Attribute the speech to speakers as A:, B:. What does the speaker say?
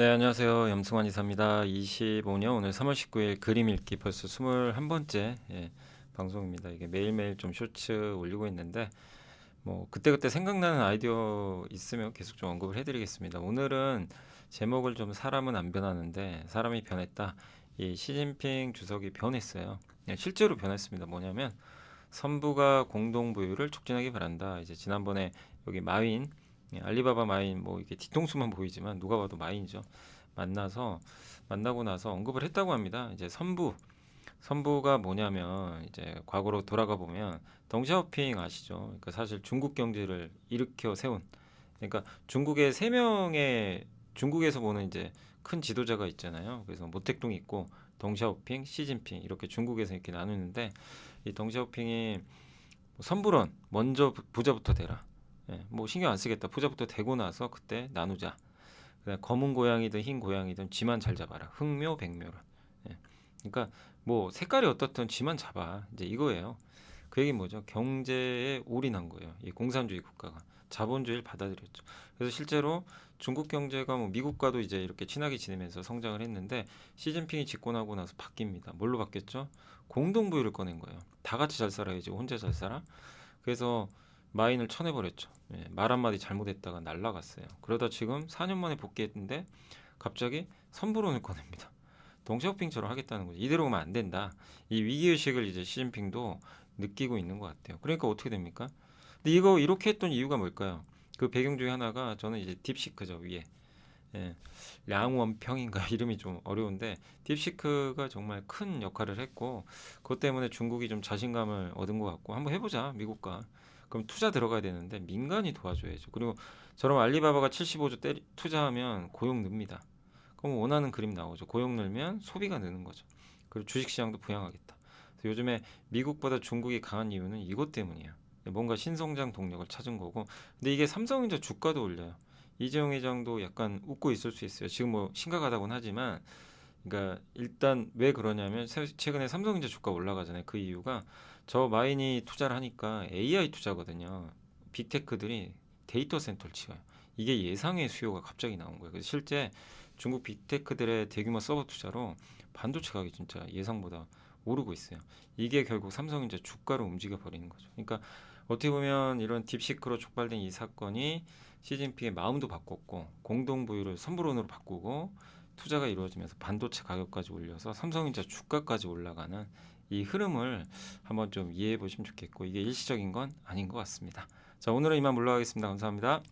A: 네, 안녕하세요. 염승환 이사입니다. 25년 오늘 3월 19일 그림 읽기 벌써 21번째 예, 방송입니다. 이게 매일매일 좀 쇼츠 올리고 있는데 뭐 그때그때 생각나는 아이디어 있으면 계속 좀 언급을 해 드리겠습니다. 오늘은 제목을 좀 사람은 안 변하는데 사람이 변했다. 이 시진핑 주석이 변했어요. 예, 실제로 변했습니다. 뭐냐면 선부가 공동 부유를 촉진하기 바란다. 이제 지난번에 여기 마윈 예, 알리바바 마인 뭐 이게 뒤통수만 보이지만 누가 봐도 마인이죠. 만나서 만나고 나서 언급을 했다고 합니다. 이제 선부 선부가 뭐냐면 이제 과거로 돌아가 보면 덩샤오핑 아시죠? 그러니까 사실 중국 경제를 일으켜 세운 그러니까 중국의 세 명의 중국에서 보는 이제 큰 지도자가 있잖아요. 그래서 모택동 있고 덩샤오핑, 시진핑 이렇게 중국에서 이렇게 나누는데 이 덩샤오핑이 뭐 선불원 먼저 부- 부자부터 되라. 예, 뭐 신경 안 쓰겠다. 부자부터 되고 나서 그때 나누자. 그다음 검은 고양이든 흰 고양이든 쥐만 잘 잡아라. 흑묘 백묘로. 예. 그러니까 뭐 색깔이 어떻든 쥐만 잡아. 이제 이거예요. 그 얘기 뭐죠? 경제에 올인한 거예요. 이 공산주의 국가가 자본주의를 받아들였죠. 그래서 실제로 중국 경제가 뭐 미국과도 이제 이렇게 친하게 지내면서 성장을 했는데 시진핑이 집권하고 나서 바뀝니다. 뭘로 바뀌었죠? 공동부유를 꺼낸 거예요. 다 같이 잘 살아야지 혼자 잘 살아? 그래서 마인을 쳐내버렸죠. 예, 말 한마디 잘못했다가 날라갔어요. 그러다 지금 4년 만에 복귀했는데 갑자기 선불원을 꺼냅니다. 동시쇼핑처럼 하겠다는 거죠. 이대로 가면 안 된다. 이 위기의식을 이제 시진핑도 느끼고 있는 것 같아요. 그러니까 어떻게 됩니까? 근데 이거 이렇게 했던 이유가 뭘까요? 그 배경 중에 하나가 저는 이제 딥시크죠 위에 예, 량원평인가 이름이 좀 어려운데 딥시크가 정말 큰 역할을 했고 그것 때문에 중국이 좀 자신감을 얻은 것 같고 한번 해보자 미국과 그럼 투자 들어가야 되는데 민간이 도와줘야죠. 그리고 저럼 알리바바가 75조 때리, 투자하면 고용 늡니다. 그럼 원하는 그림 나오죠. 고용 늘면 소비가 느는 거죠. 그리고 주식시장도 부양하겠다. 요즘에 미국보다 중국이 강한 이유는 이것 때문이에요. 뭔가 신성장 동력을 찾은 거고. 근데 이게 삼성전자 주가도 올려요. 이재용 회장도 약간 웃고 있을 수 있어요. 지금 뭐 심각하다고는 하지만, 그러니까 일단 왜 그러냐면 세- 최근에 삼성전자 주가 올라가잖아요. 그 이유가 저 마인이 투자를 하니까 AI 투자거든요. 빅테크들이 데이터 센터를 치워요. 이게 예상의 수요가 갑자기 나온 거예요. 그래서 실제 중국 빅테크들의 대규모 서버 투자로 반도체 가격이 진짜 예상보다 오르고 있어요. 이게 결국 삼성전자 주가로 움직여 버리는 거죠. 그러니까 어떻게 보면 이런 딥시크로 촉발된 이 사건이 시진핑의 마음도 바꿨고 공동 부유를 선불원으로 바꾸고 투자가 이루어지면서 반도체 가격까지 올려서 삼성전자 주가까지 올라가는 이 흐름을 한번 좀 이해해 보시면 좋겠고 이게 일시적인 건 아닌 것 같습니다. 자 오늘은 이만 물러가겠습니다. 감사합니다.